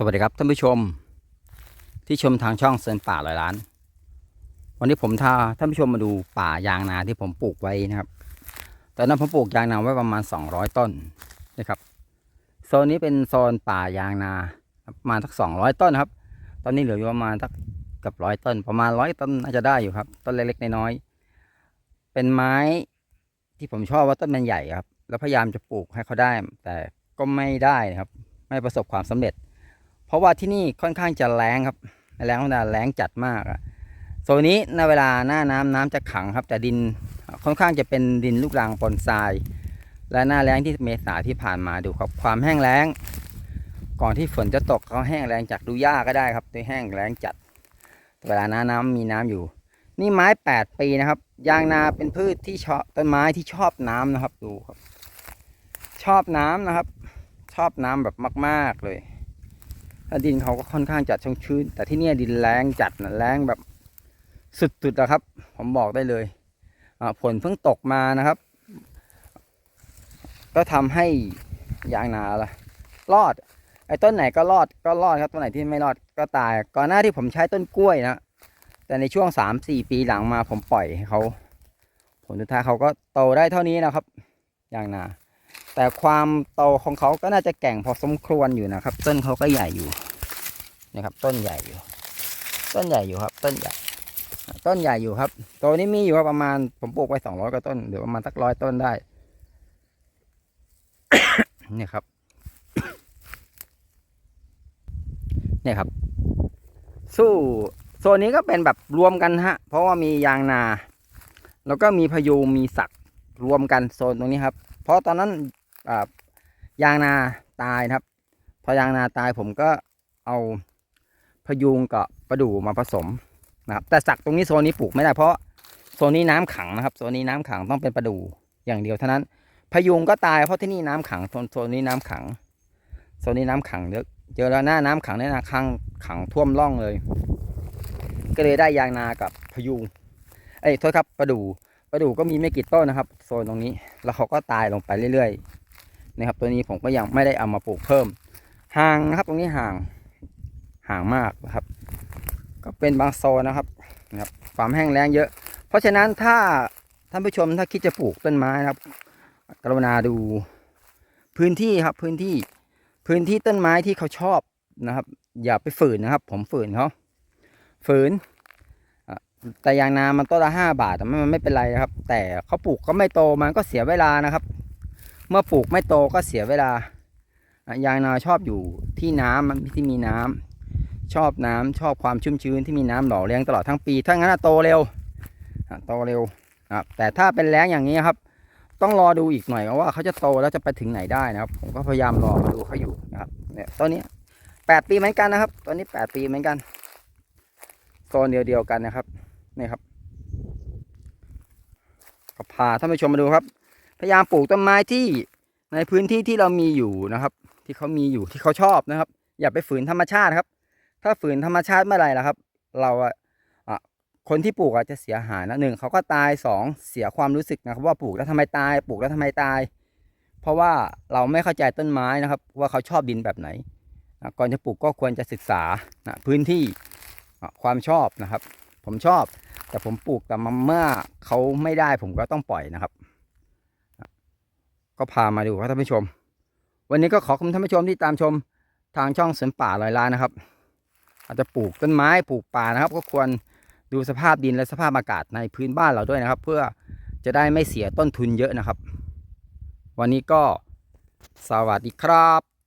สวัสดีครับท่านผู้ชม ที่ชมทางช่องเซินป่าลอยล้าน วันนี้ผมพาท่านผู้ชมมาดูป่ายางนาที่ผมปลูกไว้นะครับตอนนั้นผมปลูกยางนาไว้ประมาณ 200 ต้นนะครับโซนนี้เป็นโซนป่ายางนาประมาณสัก 200 ต้นครับ ตอนนี้เหลืออยู่ประมาณสักเกับร้อยต้น ประมาณร้อยต้นน่าจะได้อยู่ครับ ต้นเล็กๆน้อยๆเป็นไม้ที่ผมชอบว่าต้นมันใหญ่ครับ แล้วพยายามจะปลูกให้เขาได้ แต่ก็ไม่ได้นะครับ ไม่ประสบความสำเร็จ เพราะว่าที่นี่ค่อนข้างจะแรงครับแรงขนาดแรงจัดมากอะโซนนี้ในเวลาหน้าน้ำน้ำจะขังครับ แต่ดินค่อนข้างจะเป็นดินลูกรังปนทราย และหน้าแรงที่เมษาที่ผ่านมาดูครับความแห้งแล้ง ก่อนที่ฝนจะตกเขาแห้งแรงจัดดูหญ้าก็ได้ครับตัวแห้งแรงจัด เวลาหน้าน้ำมีน้ำอยู่ นี่ไม้ 8 ปีนะครับยางนาเป็นพืชที่ชอบต้นไม้ที่ชอบน้ำนะครับดูครับ ชอบน้ำนะครับ ชอบน้ำแบบมาก ๆเลย แล้วดินเขาก็ค่อนข้างจัดชุ่มชื้น แต่ที่นี่ดินแรงจัดนะแรงแบบสุดๆนะครับ ผมบอกได้เลยอ่าฝนเพิ่งตกมานะครับ ก็ทำให้ยางนาละรอด ไอ้ต้นไหนก็รอดก็รอดครับต้นไหนที่ไม่รอดก็ตาย ก่อนหน้าที่ผมใช้ต้นกล้วยนะแต่ในช่วงสามสี่ปีหลังมาผมปล่อยให้เขาผลสุดท้ายเขาก็โตได้เท่านี้นะครับยางนา แต่ความโตของเขาก็น่าจะแก่งพอสมควรอยู่นะครับ ต้นเขาก็ใหญ่อยู่นะครับ ต้นใหญ่อยู่ ต้นใหญ่อยู่ครับ ต้นใหญ่ ต้นใหญ่อยู่ครับ ตัวนี้มีอยู่ครับประมาณผมปลูกไว้สองร้อยกว่าต้นเดี๋ยวประมาณสักร้อยต้นได้เนี่ยครับเนี่ยครับ สู้โซนนี้ก็เป็นแบบรวมกันฮะ เพราะว่ามียางนา แล้วก็มีพยุมีสักรวมกันโซนตรงนี้ครับ เพราะตอนนั้น ยางนาตายครับ พอยางนาตายผมก็เอาพยุงกับประดู่มาผสมนะครับ แต่สักตรงนี้โซนนี้ปลูกไม่ได้เพราะโซนนี้น้ำขังนะครับโซนนี้น้ำขังต้องเป็นประดู่อย่างเดียวเท่านั้น พยุงก็ตายเพราะที่นี่น้ำขังโซนโซนนี้น้ำขังโซนนี้น้ำขังเยอะเจอแล้วหน้าน้ำขังเนี่ยนะขังขังท่วมร่องเลย ก็เลยได้ยางนากับพยุงเอ้ยโทษครับประดู่ประดู่ก็มีไม่กี่ต้นนะครับ โซนตรงนี้ แล้วเขาก็ตายลงไปเรื่อย นะครับ ตัวนี้ผมก็ยังไม่ได้เอามาปลูกเพิ่ม ห่างนะครับ ตรงนี้ห่างห่างมากนะครับ ก็เป็นบางโซนนะครับนะครับความแห้งแล้งเยอะ เพราะฉะนั้นถ้าท่านผู้ชมถ้าคิดจะปลูกต้นไม้นะครับ กรุณาดูพื้นที่ครับพื้นที่พื้นที่ต้นไม้ที่เขาชอบนะครับ อย่าไปฝืนนะครับ ผมฝืนเขาฝืนแต่ยางนามันต้นละห้าบาทแต่มันไม่เป็นไรนะครับ แต่เขาปลูกก็ไม่โตมันก็เสียเวลานะครับ เมื่อปลูกไม่โตก็เสียเวลายางนาชอบอยู่ที่น้ำที่มีน้ำชอบน้ำชอบความชุ่มชื้นที่มีน้ำหล่อเลี้ยงตลอดทั้งปี ถ้างั้นโตเร็วโตเร็วครับแต่ถ้าเป็นแล้งอย่างนี้ครับ ต้องรอดูอีกหน่อยว่าเขาจะโตแล้วจะไปถึงไหนได้นะครับ ผมก็พยายามรอดูเขาอยู่นะครับเนี่ยต้นนี้แปดปีเหมือนกันนะครับต้นนี้แปดปีเหมือนกันโซนเดียวเดียวกันนะครับนี่ครับก็พาท่านผู้ชมมาดูครับ พยายามปลูกต้นไม้ที่ในพื้นที่ที่เรามีอยู่นะครับ ที่เขามีอยู่ที่เขาชอบนะครับ อย่าไปฝืนธรรมชาติครับ ถ้าฝืนธรรมชาติเมื่อไหร่ล่ะครับ เราอะอะคนที่ปลูกอาจจะเสียหายนะหนึ่งเขาก็ตายสองเสียความรู้สึกนะครับ ว่าปลูกแล้วทำไมตาย ปลูกแล้วทำไมตาย เพราะว่าเราไม่เข้าใจต้นไม้นะครับ ว่าเขาชอบดินแบบไหนนะก่อนจะปลูกก็ควรจะศึกษานะพื้นที่ความชอบนะครับ ผมชอบ แต่ผมปลูกแต่มาเมื่อเขาไม่ได้ผมก็ต้องปล่อยนะครับ ก็พามาดูครับท่านผู้ชม วันนี้ก็ขอบคุณท่านผู้ชมที่ตามชมทางช่องสวนป่าลอยล้านนะครับ อาจจะปลูกต้นไม้ปลูกป่านะครับ ก็ควรดูสภาพดินและสภาพอากาศในพื้นบ้านเราด้วยนะครับ เพื่อจะได้ไม่เสียต้นทุนเยอะนะครับ วันนี้ก็สวัสดีครับ